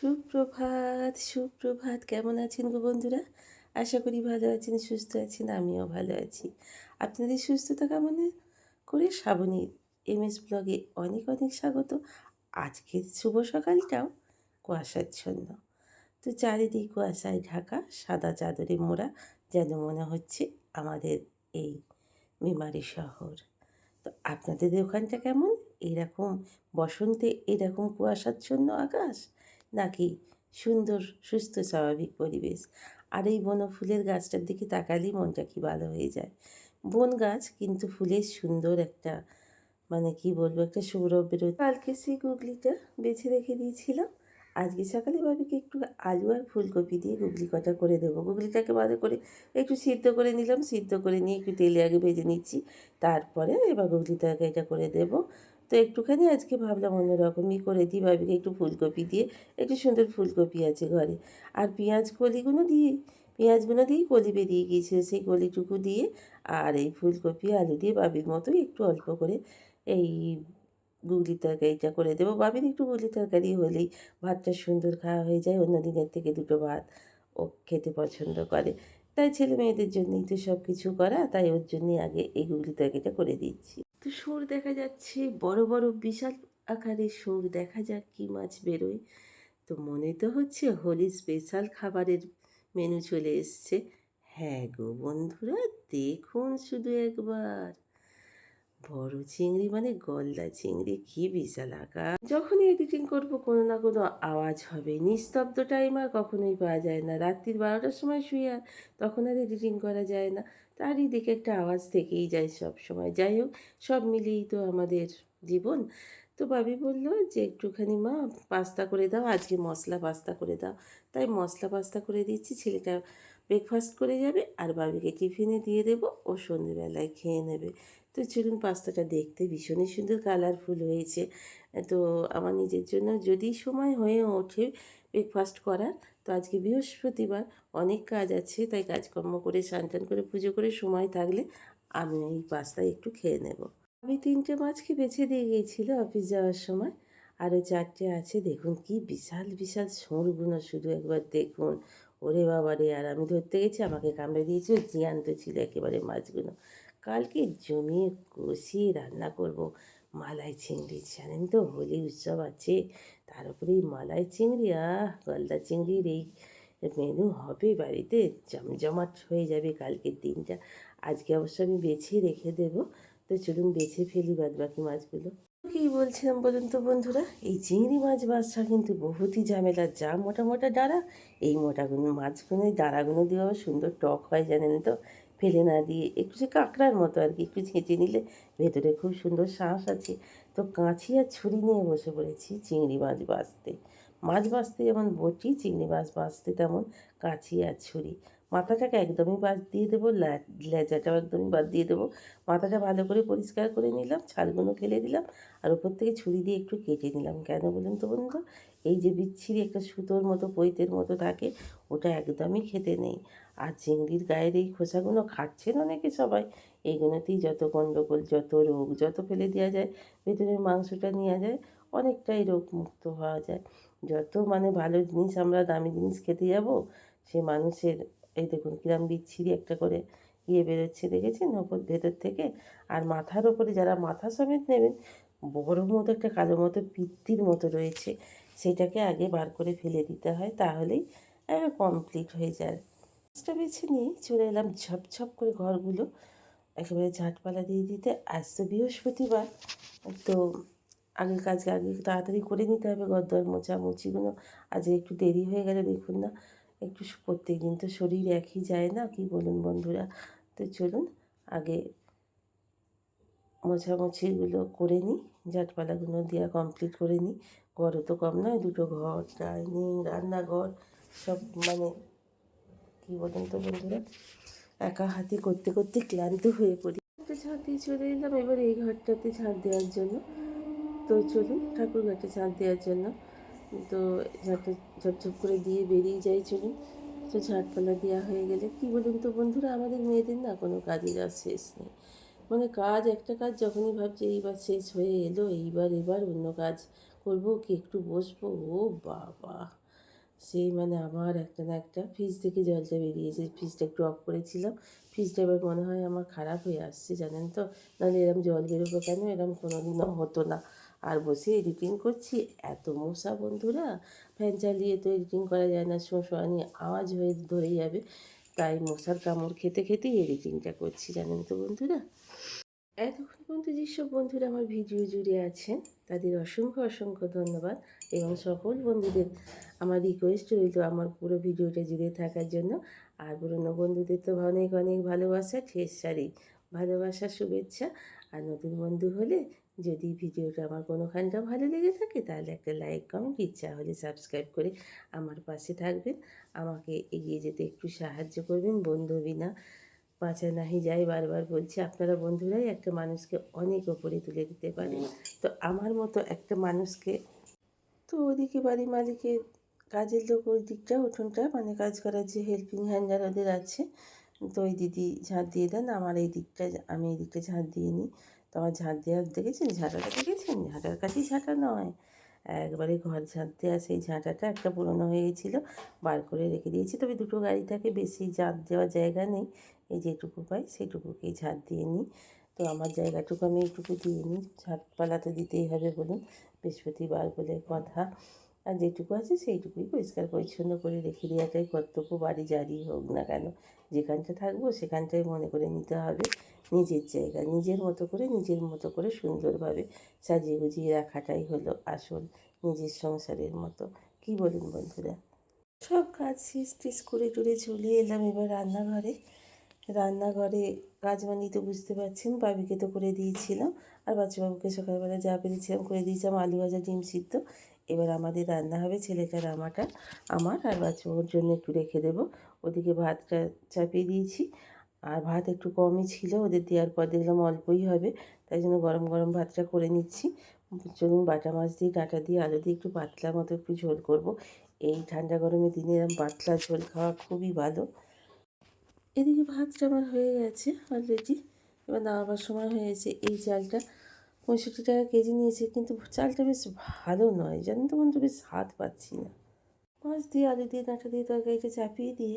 সুপ্রভাত সুপ্রভাত। কেমন আছেন গো বন্ধুরা? আশা করি ভালো আছেন, সুস্থ আছেন, আমিও ভালো আছি। আপনাদের সুস্থতা কামনা করে শ্রাবণীর এম এস ব্লগে অনেক অনেক স্বাগত। আজকের শুভ সকালটাও কুয়াশাচ্ছন্ন। তো চারিদিক কুয়াশায় ঢাকা, সাদা চাদরে মোড়া, যেন মনে হচ্ছে আমাদের এই মেমারি শহর। তো আপনাদের ওখানটা কেমন? এরকম বসন্তে এরকম কুয়াশাচ্ছন্ন আকাশ? নাকি সুন্দর, সুস্থ, স্বাভাবিক পরিবেশ। আর এই বন ফুলের গাছটার দিকে তাকালেই মনটা কি ভালো হয়ে যায়। বন গাছ কিন্তু ফুলের সুন্দর একটা মানে কি বলব, একটা সৌরভ বেরোয় কালকে সেই গুগলিটা বেছে রেখে দিয়েছিলাম। আজকে সকালে ভাবিকে একটু আলু আর ফুলকপি দিয়ে গুগলি কটা করে দেবো। গুগলিটাকে ভালো করে একটু সিদ্ধ করে নিলাম। সিদ্ধ করে নিয়ে একটু তেলে আগে ভেজে নিচ্ছি। তারপরে এবার গুগলি তরকারিটা করে দেবো। তো একটুখানি আজকে ভাবলাম অন্যরকমই করে দিই ভাবিকে একটু ফুলকপি দিয়ে, একটু সুন্দর ফুলকপি আছে ঘরে। আর পেঁয়াজ কলিগুলো দিয়ে, পেঁয়াজগুলো দিয়েই কলি বেরিয়ে গিয়েছিল সেই কলিটুকু দিয়ে। আর এই ফুলকপি, আলু দিয়ে বাবির মতোই একটু অল্প করে এই গুগলি তরকারিটা করে দেবো। বাবির একটু গুগলি তরকারি হলেই ভাতটা সুন্দর খাওয়া হয়ে যায়, অন্য দিনের থেকে দুটো ভাত ও খেতে পছন্দ করে। তাই ছেলে মেয়েদের জন্যই তো সব কিছু করা, তাই ওর জন্যই আগে এই গুগলি তরকারিটা করে দিচ্ছি। তো সুর দেখা যাচ্ছে, বড় বড় বিশাল আকারে সুর দেখা যাক কী মাছ বেরোয়। তো মনে তো হচ্ছে হোলি স্পেশাল খাবারের মেনু চলে এসছে। হ্যাঁ গো বন্ধুরা, দেখুন শুধু একবার। বড় চিংড়ি মানে গলদা চিংড়ি, কি বিশাল আকার। যখনই এডিটিং করব, কোনো না কোনো আওয়াজ হবে। নিস্তব্ধ টাইম আর কখনোই পাওয়া যায় না। রাত্রির বারোটার সময় শুয়ে তখন আর এডিটিং করা যায় না। তারই দিকে একটা আওয়াজ থেকেই যায় সব সময়। যাই হোক, সব মিলিয়েই তো আমাদের জীবন। তো বাবি বলল যে, একটুখানি মা, পাস্তা করে দাও। আজকে মশলা পাস্তা করে দাও। তাই মশলা পাস্তা করে দিচ্ছি। ছেলেটা ব্রেকফাস্ট করে যাবে। আর বাবিকে টিফিনে দিয়ে দেবো। ও সন্ধেবেলায় খেয়ে নেবে। তো চলুন পাস্তাটা দেখতে। ভীষণই সুন্দর কালারফুল হয়েছে। তো আমার নিজের জন্য যদি সময় হয়ে ওঠে ব্রেকফাস্ট করার, তো আজকে বৃহস্পতিবার অনেক কাজ আছে, তাই কাজকর্ম করে, স্নান করে, পুজো করে সময় থাকলে আমি এই পাস্তা একটু খেয়ে নেব। আমি তিনটে মাছকে বেছে দিয়ে গিয়েছিল অফিস যাওয়ার সময়। আরও চারটে আছে, দেখুন কি বিশাল বিশাল সুরগুলো শুধু একবার দেখুন। ওরে বাবা রে আর আমি ধরতে গেছি, আমাকে কামড়ে দিয়েছে জিয়ান্ত ছিল একেবারে মাছগুলো। কালকে জমিয়ে কষিয়ে রান্না করব। মালাই চিংড়ি, জানেন তো হোলি উৎসব আছে, তার উপরে এই মালাই চিংড়ি, আহ, গলদা চিংড়ির এই মেনু হবে বাড়িতে, জমজমাট হয়ে যাবে কালকের দিনটা। আজকে অবশ্য আমি বেছে রেখে দেব, তো চলুন বেছে ফেলি বাদ বাকি মাছগুলো। কী বলছিলাম বলুন তো বন্ধুরা, এই চিংড়ি মাছ বাছা কিন্তু বহুতই ঝামেলা, যা মোটা মোটা ডাঁড়া, এই মোটাগুলো মাছগুলো ডাঁড়াগুলো দিয়ে আবার সুন্দর টক হয়, জানেন তো। ফেলে না দিয়ে একটু সে কাঁকড়ার মতো আর কি, একটু ছেঁচে নিলে ভেতরে খুব সুন্দর শ্বাস আছে। তো কাঁচি আর ছুরি নিয়ে বসে পড়েছি চিংড়ি মাছ বাঁচতে। মাছ বাঁচতে যেমন বটি, চিংড়ি মাছ বাঁচতে তেমন কাঁচি আর ছুরি। মাথাটাকে একদমই বাদ দিয়ে দেবো লেজাটাও একদমই বাদ দিয়ে দেবো। মাথাটা ভালো করে পরিষ্কার করে নিলাম, ছালগুলো ফেলে দিলাম আর উপর থেকে ছুরি দিয়ে একটু কেটে নিলাম। কেন বলুন তো বন্ধু? এই যে বিচ্ছিরি একটা সুতোর মতো, পৈতের মতো থাকে, ওটা একদমই খেতে নেই। আর চিংড়ির গায়ের এই খোসাগুলো খাচ্ছেন অনেকে সবাই? এইগুলোতেই যত গণ্ডগোল যত রোগ, যত ফেলে দেওয়া যায়, ভেতরের মাংসটা নেওয়া যায়, অনেকটাই রোগ মুক্ত হওয়া যায়। যত মানে ভালো জিনিস আমরা দামি জিনিস খেতে যাব, সে মানুষের, এই দেখুন কিরম বিচ্ছিরি একটা করে ইয়ে বেরোচ্ছে, দেখেছেন? ওপর, ভেতর থেকে। আর মাথার ওপরে যারা মাথা সমেত নেবেন, বড় মতো একটা কালো মতো পিত্তির মতো রয়েছে। সেটাকে আগে বার করে ফেলে দিতে হয়, তাহলেই কমপ্লিট হয়ে যায়। মাছটা বেছে নিয়ে চলে এলাম ঝপঝপ করে ঘরগুলো, একেবারে ঝাটপালা দিয়ে দিতে। আজ তো বৃহস্পতিবার, তো আগে কাজ আগে তাড়াতাড়ি করে নিতে হবে, গদ্দর মোচা মুচিগুলো আজ একটু দেরি হয়ে গেলে, দেখুন না, একটু প্রত্যেক দিন তো শরীর একই যায় না, কি বলুন বন্ধুরা? তো চলুন, আগে মোছামুছিগুলো করে নিই, ঝাটপালাগুলো দেওয়া কমপ্লিট করে নিই। ঘরও তো কম নয়, দুটো ঘর, ডাইনিং, রান্নাঘর, সব মানে কী বলুন তো বন্ধুরা? একা হাতে করতে করতে ক্লান্ত হয়ে পড়ি। একটা ঝাঁট দিয়ে চলে এলাম এবার এই ঘরটাতে ঝাঁট দেওয়ার জন্য। তো চলুন ঠাকুর ঘাটে ঝাঁট দেওয়ার জন্য। তো ঝাঁটটা ঝপঝপ করে দিয়ে বেরিয়ে যাই চলুন। তো ঝাঁটপালা দেওয়া হয়ে গেলে কি বলুন তো বন্ধুরা, আমাদের মেয়েদের না কোনো কাজের আর শেষ নেই। মানে কাজ, একটা কাজ যখনই ভাবছি, এইবার শেষ হয়ে এলো, এইবার এবার অন্য কাজ করব, কি একটু বসবো? ও বাবা! সেই মানে আবার একটা না একটা ফ্রিজ থেকে জলটা বেরিয়েছে। ফ্রিজটা একটু অফ করেছিলাম। ফ্রিজটা এবার মনে হয় আমার খারাপ হয়ে আসছে, জানেন তো? নাহলে এরকম জল বেরোবো কেন? এরকম কোনো দিনও হতো না। আর বসে এডিটিং করছি, এত মশা বন্ধুরা! ফ্যান চালিয়ে তো এডিটিং করা যায় না শোঁশোয়ানি আওয়াজ হয়ে ধরে যাবে। তাই মশার কামড় খেতে খেতেই এডিটিংটা করছি, জানেন তো বন্ধুরা? এতক্ষণ পর্যন্ত যেসব বন্ধুরা আমার ভিডিও জুড়ে আছেন, তাদের অসংখ্য অসংখ্য ধন্যবাদ এবং সকল বন্ধুদের আমার রিকোয়েস্ট রইল আমার পুরো ভিডিওটা জুড়ে থাকার জন্য। আর পুরনো বন্ধুদের তো অনেক অনেক ভালোবাসা ঠেস সারি ভালোবাসা, শুভেচ্ছা। আর নতুন বন্ধু হলে যদি ভিডিওটা আমার কোনোখানটা ভালো লেগে থাকে, তাহলে একটা লাইক কমেন্ট ইচ্ছা হলে সাবস্ক্রাইব করে আমার পাশে থাকবেন। আমাকে এগিয়ে যেতে একটু সাহায্য করবেন, বন্ধু বিনা। বাঁচা নাহি যায় বারবার বলছি আপনারা বন্ধুরাই একটা মানুষকে অনেক ওপরে তুলে দিতে পারে। তো আমার মতো একটা মানুষকে তো ওদিকে বাড়ি মালিকের কাজের লোক ওই দিকটা উঠোনটা মানে কাজ করার যে হেল্পিং হ্যান্ডার ওদের আছে তো ওই দিদি ঝাঁট দিয়ে দেন আমার এই দিকটা আমি এই দিকটা ঝাঁট দিয়ে নিই। তো আমার ঝাঁট দেওয়ার দেখেছেন? ঝাঁটাটা দেখেছেন? ঝাঁটার কাছেই ঝাঁটা নয়। একবারে ঘর ঝাঁট দেওয়া সেই ঝাঁটাটা একটা পুরনো হয়ে গেছিল, বার করে রেখে দিয়েছি। তবে দুটো গাড়ি থাকে বেশি ঝাঁট দেওয়ার জায়গা নেই, এই যেটুকু পাই সেটুকুকেই ঝাঁট দিয়ে নিই। তো আমার জায়গাটুকু আমি এইটুকু দিয়ে নিই ঝাঁটপালা তো দিতেই হবে বলুন। বৃহস্পতিবার বলে কথা। আর যেটুকু আছে সেইটুকুই পরিষ্কার পরিচ্ছন্ন করে রেখে দেওয়াটাই কর্তব্য, বাড়ি জারি হোক না কেন। যেখানটা থাকব সেখানটাই মনে করে নিতে হবে। নিজের জায়গা, নিজের মতো করে, নিজের মতো করে সুন্দরভাবে সাজিয়ে গুজিয়ে রাখাটাই হলো আসল নিজের সংসারের মতো। কি বলুন বন্ধুরা? সব কাজ শেষ টেস করে টুরে চলে এলাম এবার রান্নাঘরে। রান্নাঘরে কাজ তো বুঝতে পারছেন বাবিকে তো করে দিয়েছিলাম। আর বাচ্চাবাবুকে সকালবেলা যা পেরেছিলাম করে দিয়েছিলাম, আলু ভাজা, ডিম সিদ্ধ। এবার আমাদের রান্না হবে ছেলেটার আমাটা আমার আর বাচ্চাবাবুর জন্য একটু রেখে দেবো। ওদিকে ভাতটা চাপিয়ে দিয়েছি। আর ভাত একটু কমই ছিল, ওদের দেওয়ার পর দেখলাম অল্পই হবে, তাই জন্য গরম গরম ভাতটা করে নিচ্ছি। চলুন বাটা মাছ দিয়ে, ডাঁটা দিয়ে, আলু দিয়ে একটু পাতলা মতো একটু ঝোল করব। এই ঠান্ডা গরমে দিনে এরকম পাতলা ঝোল খাওয়া খুবই ভালো। এদিকে ভাতটা আমার হয়ে গেছে অলরেডি এবার নামাবার সময় হয়েছে এই চালটা পঁয়ষট্টি টাকা কেজি নিয়েছে, কিন্তু চালটা বেশ ভালো নয়। জানেন তো বন্ধু, বেশ স্বাদ পাচ্ছি না। মাছ দিয়ে, আলু দিয়ে, ডাঁটা দিয়ে তরকারিটা চাপিয়ে দিয়ে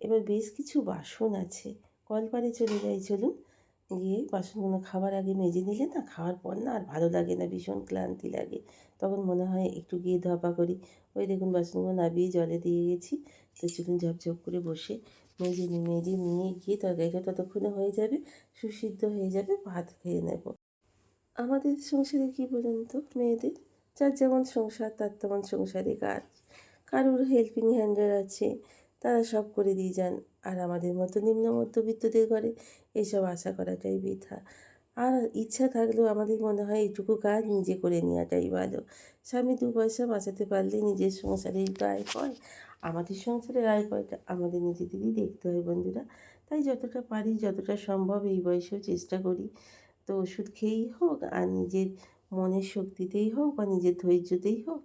এবার বেশ কিছু বাসন আছে। কলপারে চলে যাই, চলুন। গিয়ে বাসনগুলো খাবার আগে মেজে নিলে না খাওয়ার পর না আর ভালো লাগে না, ভীষণ ক্লান্তি লাগে। তখন মনে হয় একটু গিয়ে ধপা করি। ওই দেখুন, বাসনগুলো নাবিয়ে জলে দিয়ে গেছি। তো চলুন ঝপঝপ করে বসে মেজে নিই মেজে নিয়ে গিয়ে তরকারিটা ততক্ষণে হয়ে যাবে, সুসিদ্ধ হয়ে যাবে, ভাত খেয়ে নেব। আমাদের সংসারে কী বলুন তো মেয়েদের? যার যেমন সংসার, তার তেমন সংসারে কাজ। কারোর হেল্পিং হ্যান্ডার আছে, তারা সব করে দিয়ে যান। আর আমাদের মতো নিম্ন মধ্যবিত্তদের ঘরে এসব আশা করাটাই বৃথা। আর ইচ্ছা থাকলেও আমাদের মনে হয় এইটুকু কাজ নিজে করে নেওয়াটাই ভালো। স্বামী দু পয়সা বাঁচাতে পারলে নিজের সংসারেই তো আয় হয়। আমাদের সংসারের আয় কয়টা? আমাদের নিজেদেরই দেখতে হয় বন্ধুরা। তাই যতটা পারি, যতটা সম্ভব এই বয়সেও চেষ্টা করি। তো ওষুধ খেয়েই হোক, আর নিজের মনের শক্তিতেই হোক বা নিজের ধৈর্যতেই হোক,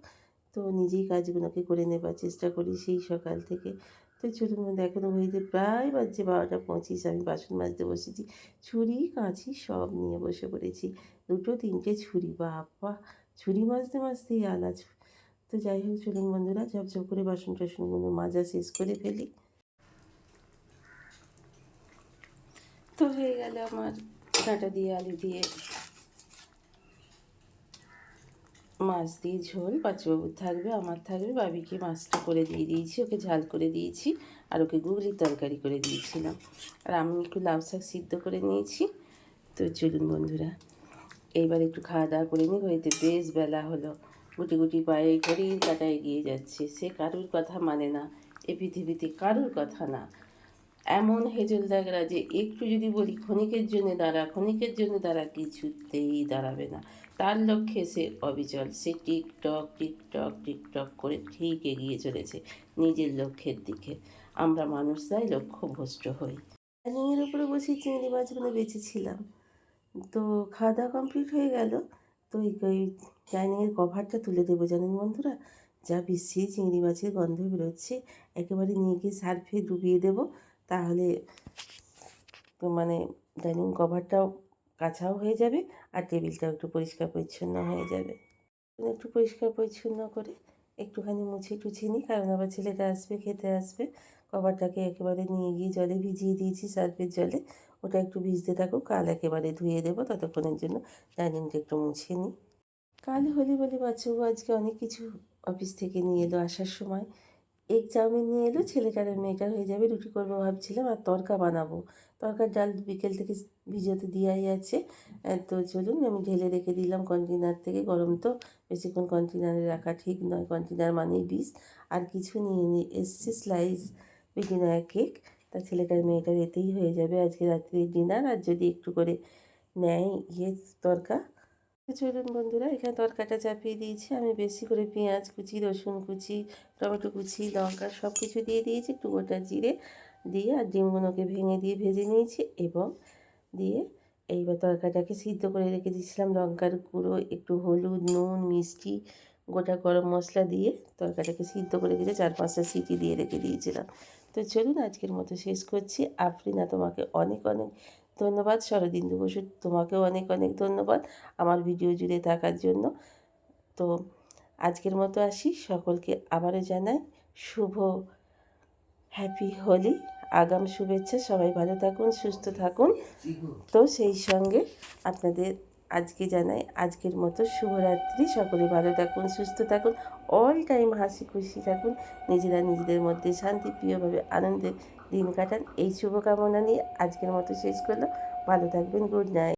তো নিজেই কাজগুলোকে করে নেবার চেষ্টা করি সেই সকাল থেকে। তো চলুন বন্ধু এখনও হইতে প্রায় বাজছে বারোটা পঁচিশ। আমি বাসন মাজতে বসেছি, ছুরি, কাঁচি সব নিয়ে বসে পড়েছি। দুটো, তিনটে ছুরি, বাবা! ছুরি মাজতে মাজতেই আলাজ তো যাই হোক, চলুন বন্ধুরা ঝপঝপ করে বাসন টাসনগুলো মাজা শেষ করে ফেলি। তো হয়ে গেল আমার ডাঁটা দিয়ে আলু দিয়ে মাছ দিয়ে ঝোল। বাচ্চাবাবুর থাকবে, আমার থাকবে, বাবিকে মাছটা করে দিয়ে দিয়েছি, ওকে ঝাল করে দিয়েছি, আর ওকে গুগলির তরকারি করে দিয়েছিলাম। আর আমি একটু লাউ শাক সিদ্ধ করে নিয়েছি। তো চলুন বন্ধুরা এইবার একটু খাওয়া দাওয়া করে নিই হইতে বেশ বেলা হলো। গুটি গুটি পায়ে ঘড়ির কাটা এগিয়ে যাচ্ছে। সে কারুর কথা মানে না। এ পৃথিবীতে কারুর কথা না। এমন হেজলদাগরা যে একটু যদি বলি, ক্ষণিকের জন্য দাঁড়া, ক্ষণিকের জন্য দাঁড়া কিছুতেই দাঁড়াবে না। তার লক্ষ্যে সে অবিচল। সে টিকটক টিকটক টিকটক করে ঠিক এগিয়ে চলেছে নিজের লক্ষ্যের দিকে। আমরা মানুষরাই লক্ষ্য ভ্রষ্ট হই। ডাইনিংয়ের উপরে বসে চিংড়ি মাছগুলো বেঁচেছিলাম। তো খাওয়া দাওয়া কমপ্লিট হয়ে গেল। তো এই ডাইনিংয়ের কভারটা তুলে দেবো, জানেন বন্ধুরা? যা বিশ্রী চিংড়ি মাছের গন্ধ বেরোচ্ছে। একেবারে নিয়ে গিয়ে সার্ফে ডুবিয়ে দেবো। তাহলে তো মানে ডাইনিং কভারটাও কাছাও হয়ে যাবে আর টেবিলটাও একটু পরিষ্কার পরিচ্ছন্ন হয়ে যাবে। একটু পরিষ্কার পরিচ্ছন্ন করে একটুখানি মুছে টুছে নিই, কারণ আবার ছেলেটা আসবে, খেতে আসবে। কভারটাকে একেবারে নিয়ে গিয়ে জলে ভিজিয়ে দিয়েছি সার্ফের জলে। ওটা একটু ভিজতে থাকুক, কাল একেবারে ধুয়ে দেবো ততক্ষণের জন্য। ডাইনিংটা একটু মুছে নিই। কাল হলি বলে বাচ্চাবু আজকে অনেক কিছু অফিস থেকে নিয়ে এলো আসার সময়। এগ চাউমিন নিয়ে এলো, ছেলেটার মেয়েটার হয়ে যাবে, রুটি করব ভাবছিলাম, আর তরকা বানাবো। তরকার ডাল বিকেল থেকে ভিজোতে দেওয়াই আছে। তো চলুন, আমি ঢেলে রেখে দিলাম কন্টেনার থেকে। গরম তো, বেশিক্ষণ কন্টেনারে রাখা ঠিক নয়। কন্টেনার মানেই বিষ আর কিছু নিয়ে নিয়ে এসছে, স্লাইস বিডিনার কেক। তা ছেলেটার মেয়েটার এতেই হয়ে যাবে আজকে রাত্রে ডিনার আর যদি একটু করে নেয় ইয়ে তরকা। চলুন বন্ধুরা, এখানে তরকাটা চাপিয়ে দিয়েছি। আমি বেশি করে পেঁয়াজ কুচি, রসুন কুচি, টমেটো কুচি, লঙ্কা সব কিছু দিয়ে দিয়েছি। একটু গোটা জিরে দিয়ে আর ডিমগুলোকে ভেঙে দিয়ে ভেজে নিয়েছি এবং দিয়ে এইবার তরকাটাকে সিদ্ধ করে রেখে দিয়েছিলাম লঙ্কার গুঁড়ো, একটু হলুদ, নুন, মিষ্টি, গোটা গরম মশলা দিয়ে তরকাটাকে সিদ্ধ করে রেখেছে চার পাঁচটা সিটি দিয়ে রেখে দিয়েছিলাম। তো চলুন আজকের মতো শেষ করছি। আফরিনা তোমাকে অনেক অনেক ধন্যবাদ। শরদিন্দু বসু তোমাকেও অনেক অনেক ধন্যবাদ আমার ভিডিও জুড়ে থাকার জন্য। তো আজকের মতো আসি। সকলকে আবারও জানাই শুভ হ্যাপি হোলি, আগাম শুভেচ্ছা। সবাই ভালো থাকুন, সুস্থ থাকুন। তো সেই সঙ্গে আপনাদের আজকে জানাই আজকের মতো শুভরাত্রি। সকলে ভালো থাকুন, সুস্থ থাকুন অল টাইম হাসি খুশি থাকুন। নিজেরা নিজেদের মধ্যে শান্তিপ্রিয়ভাবে আনন্দের দিন কাটান। এই শুভকামনা নিয়ে আজকের মতো শেষ করলাম। ভালো থাকবেন গুড নাইট